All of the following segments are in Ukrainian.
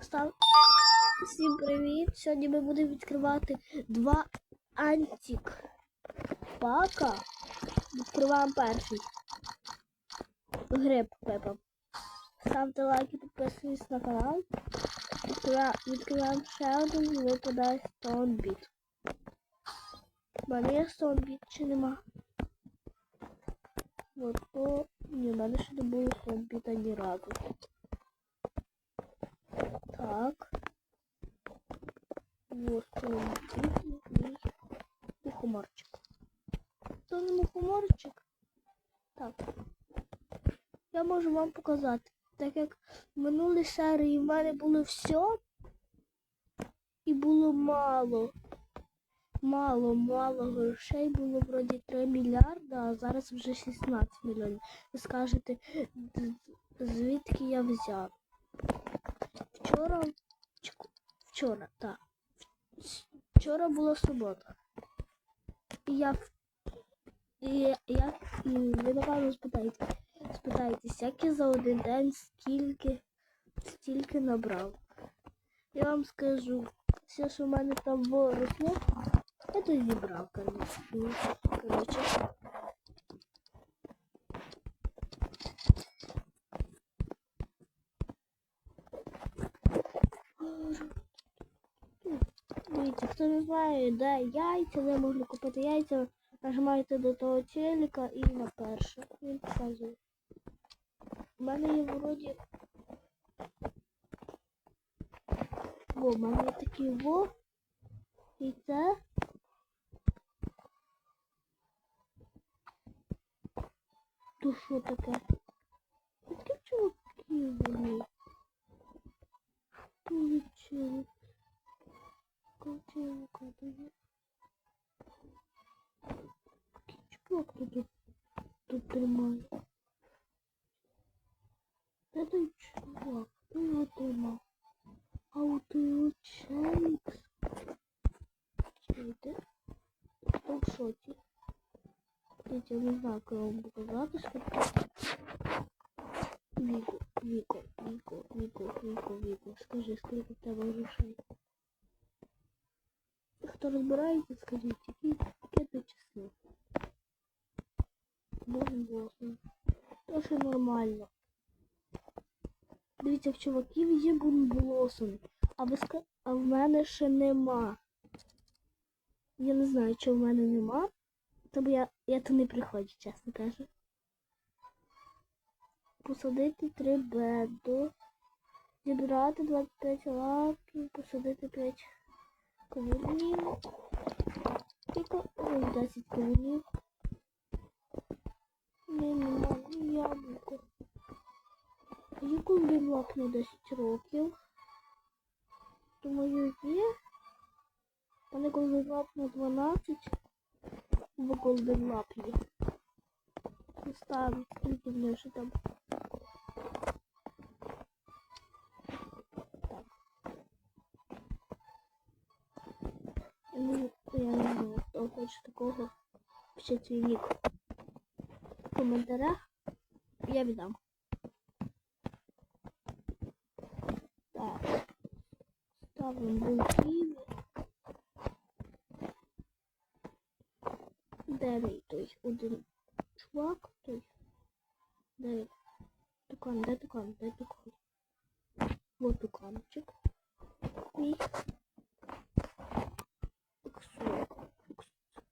Став... Всім привіт! Сьогодні ми будемо відкривати два антик пака. Відкриваємо перший. Гриб Пепа. Ставте лайки, підписуйтесь на канал. Відкриваємо, ще один і випадає Stonebeat. У мене є Stonebeat чи нема? От то... Ні, в мене ще не було Stonebeat ні разу. Так. Вот и мухоморчик. Це не мухоморчик. Так. Я можу вам показати. Так як в минулій серії в мене було все і було мало. Мало, мало грошей було вроді 3 мільярда, а зараз вже 16 мільйонів. Ви скажете, звідки я взяв? Вчора, вчора, так. Вчора була субота. І я, і я, і ви напевно спитаєте, спитаєтесь, як я за один день скільки, стільки набрав. Я вам скажу, все, що в мене там було росло, я то зібрав, коротше. Ну, коротше. Хто не знає, де яйця, де можна купити яйця, нажимаєте до того телека і на перше. Він показує. У мене є вроді. Во, в мене такі во. І це. То що таке? Такі чуваки вони. Получили. Котелка дає. Чувак тут, тут тримає. Де той чувак? Хто його тримав? А от його Челікс. Чуєте? Хто в шоці? Дивіться, я не знаю, як вам показати, що тут. Віко, Віко, Віко, Віко, Віко, Віко. Скажи, скільки в тебе грошей? Хто розбирається, скажіть, які, яке це число? Боже восьме. То що нормально. Дивіться, в чуваків є бунблосом, а ви ска... а в мене ще нема. Я не знаю, чого в мене нема. Тобто я, я то не приходжу, чесно кажу. Посадити три беду. Зібрати 25 лапів, посадити 5 кавунів. Скільки? Ой, 10 кавунів. Ні, нема ні яблуко. Є голденлак 10 років. Думаю, є. Мене голденлак на 12. В голденлак є. Ставить, скільки в мене ще там. Так. Ну, я не знаю, хто хоче такого. Свій нік в коментарях. Я віддам. Так. Ставимо булківі. Де мій той один чувак той? Де він? Тукан, де тукан, де тукан? Вот туканчик. Мій.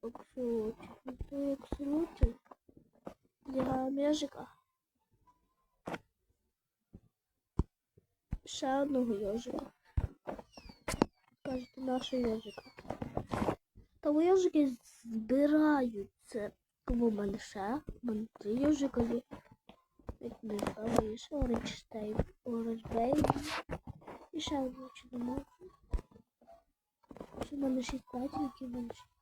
Оксолочок. Для межика. Ще одного йожика. Кажете, нашого Та у ежики збираються. Кому в мене ще? У мене три йожика є. Як не знаю, ще Orange Tape, Orange Baby. І ще одну чудомовку. Ще в мене шість патінків, в мене шість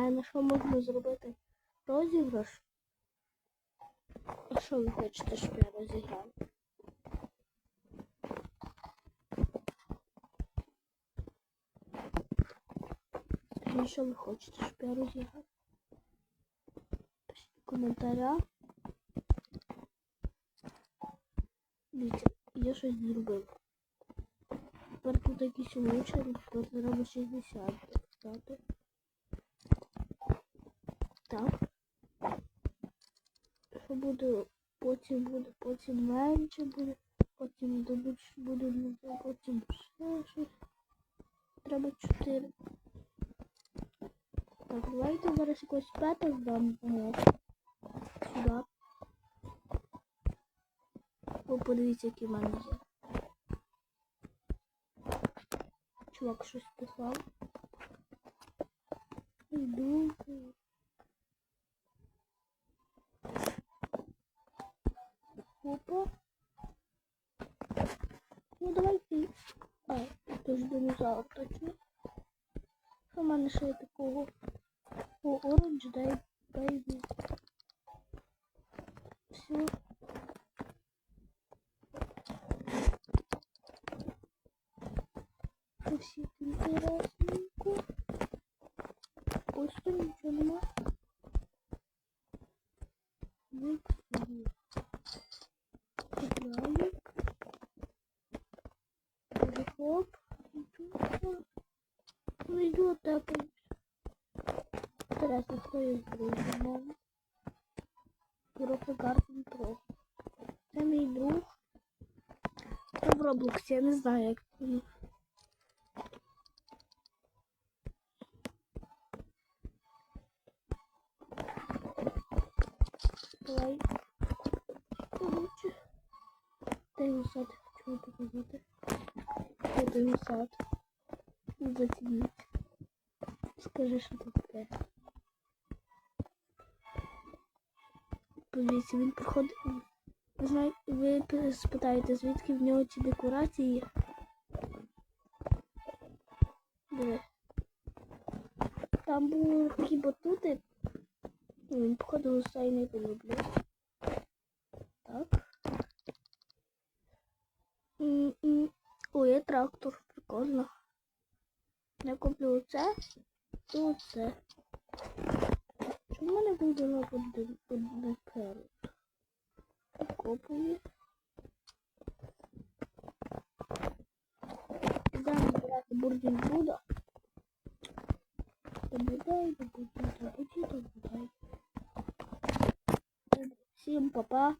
Я не знаю, на що можна зробити розіграш. А що ви хочете, щоб я розіграв? І що ви хочете, щоб я розіграв? Пишіть в коментарях. Дивіться, я щось зробив. Тепер тут якісь улучшення, тепер треба 60 поставити. Так. Що буде, потім буде, потім менше буде, потім дадуть, буде, потім ще щось. Треба 4. Так, давайте зараз якось пета здамо. Сюди. Бо подивіться, які в мене є. Чувак щось писав. Йду. Ну давайте. А, це ж динозавр точно. Що в мене ще є такого? О, оранж дай бейбі. Все. Всі інтересненько. Ось тут нічого нема. Виксую. Ну хто є друзі мама. Уроки Гарден Про. Це мій друг. Це в Роблоксі, я не знаю, як він. Давай. Короче. Його сад? Де його сад? Зацініть. Скажи, що тут таке. Подивіться, він приходить. Ви знаєте, ви спитаєте, звідки в нього ці декорації? Диви. Там були такі батути. Ну, Він походу не полюблю. Так. М-м. О, є трактор, прикольно. Я куплю оце і оце. Чому мене вийдено один керот? Копую. Йдемо брати бурдінг Буда. Добудай, добудай, добудай, добудай. Всім па-па.